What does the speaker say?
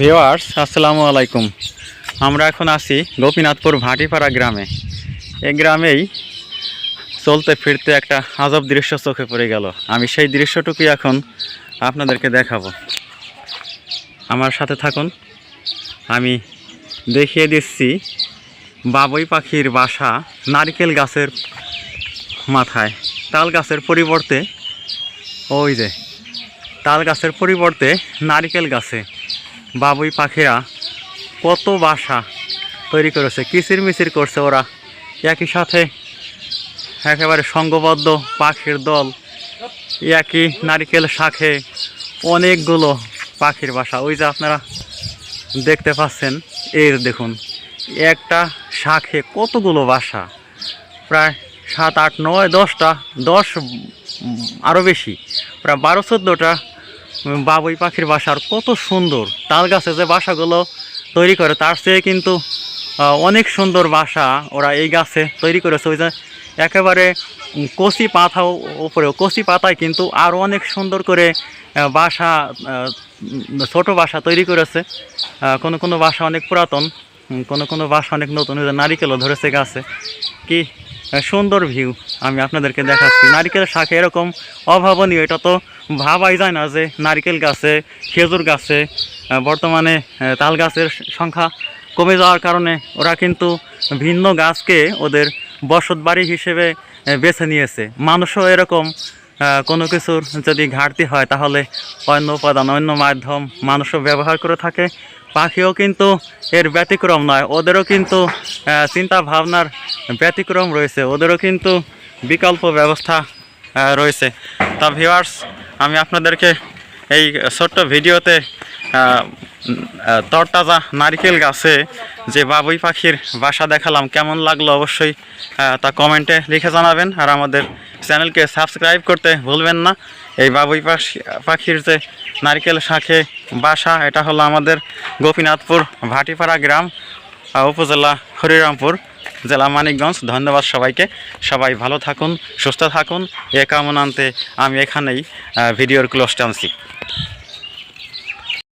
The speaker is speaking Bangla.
ভিওয়ার্স আসসালামু আলাইকুম। আমরা এখন আছি গোপীনাথপুর ভাটিপাড়া গ্রামে। এই গ্রামেই চলতে ফিরতে একটা আজব দৃশ্য চোখে পড়ে গেল। আমি সেই দৃশ্যটুকুই এখন আপনাদেরকে দেখাবো। আমার সাথে থাকুন। আমি দেখিয়ে দিচ্ছি বাবুই পাখির বাসা নারকেল গাছের মাথায়। তাল গাছের পরিবর্তে, ওই যে, তাল গাছের পরিবর্তে নারকেল গাছে। বাবুই পাখিরা কত বাসা তৈরি করেছে, কিচির মিচির করছে ওরা। একই সাথে একেবারে সংঘবদ্ধ পাখির দল, একই নারিকেল শাখে অনেকগুলো পাখির বাসা। ওই যে আপনারা দেখতে পাচ্ছেন এর দেখুন, একটা শাখে কতগুলো বাসা? প্রায় সাত, আট, নয়, দশটা, দশ আরও বেশি, প্রায় বারো, চোদ্দোটা বাবুই পাখির বাসার কত সুন্দর। তাল গাছে যে বাসাগুলো তৈরি করে, তার চেয়ে কিন্তু অনেক সুন্দর বাসা ওরা এই গাছে তৈরি করেছে। ওই যে একেবারে কচি পাতা উপরে কচি পাতায় কিন্তু আরও অনেক সুন্দর করে বাসা ছোট বাসা তৈরি করেছে। কোনো কোনো বাসা অনেক পুরাতন কোনো কোনো বাসা অনেক নতুন। নারিকেলও ধরেছে গাছে। কি সুন্দর ভিউ আমি আপনাদেরকে দেখাচ্ছি। নারিকেল শাখে এরকম অভাবনীয়, এটা তো ভাবাই যায় না যে নারিকেল গাছে, খেজুর গাছে বর্তমানে তাল গাছের সংখ্যা কমে যাওয়ার কারণে ওরা কিন্তু ভিন্ন গাছকে ওদের বসত বাড়ি হিসেবে বেছে নিয়েছে। মানুষও এরকম কোনো কিছুর যদি ঘাটতি হয় তাহলে অন্য উপাদান, অন্য মাধ্যম মানুষও ব্যবহার করে থাকে। পাখিও কিন্তু এর ব্যতিক্রম নয়, ওদেরও কিন্তু চিন্তা ভাবনার ব্যতিক্রম রয়েছে। ওদেরও কিন্তু বিকল্প ব্যবস্থা রয়েছে। তা ভিওয়ার্স আমি আপনাদেরকে এই ছোট্ট ভিডিওতে তরতাজা নারিকেল গাছে যে বাবুই পাখির বাসা দেখালাম, কেমন লাগল অবশ্যই তা কমেন্টে লিখে জানাবেন। আর আমাদের চ্যানেলকে সাবস্ক্রাইব করতে ভুলবেন না। এই বাবুই পাখি, পাখির যে নারকেল শাখে বাসা, এটা হলো আমাদের গোপীনাথপুর ভাটিপাড়া গ্রাম উপজেলা হরিরামপুর। জেলা মানিকগঞ্জ, ধন্যবাদ সবাইকে। সবাই ভালো থাকুন, সুস্থ থাকুন। এ কামনান্তে আমি এখানেই ভিডিওর ক্লোজ টানছি।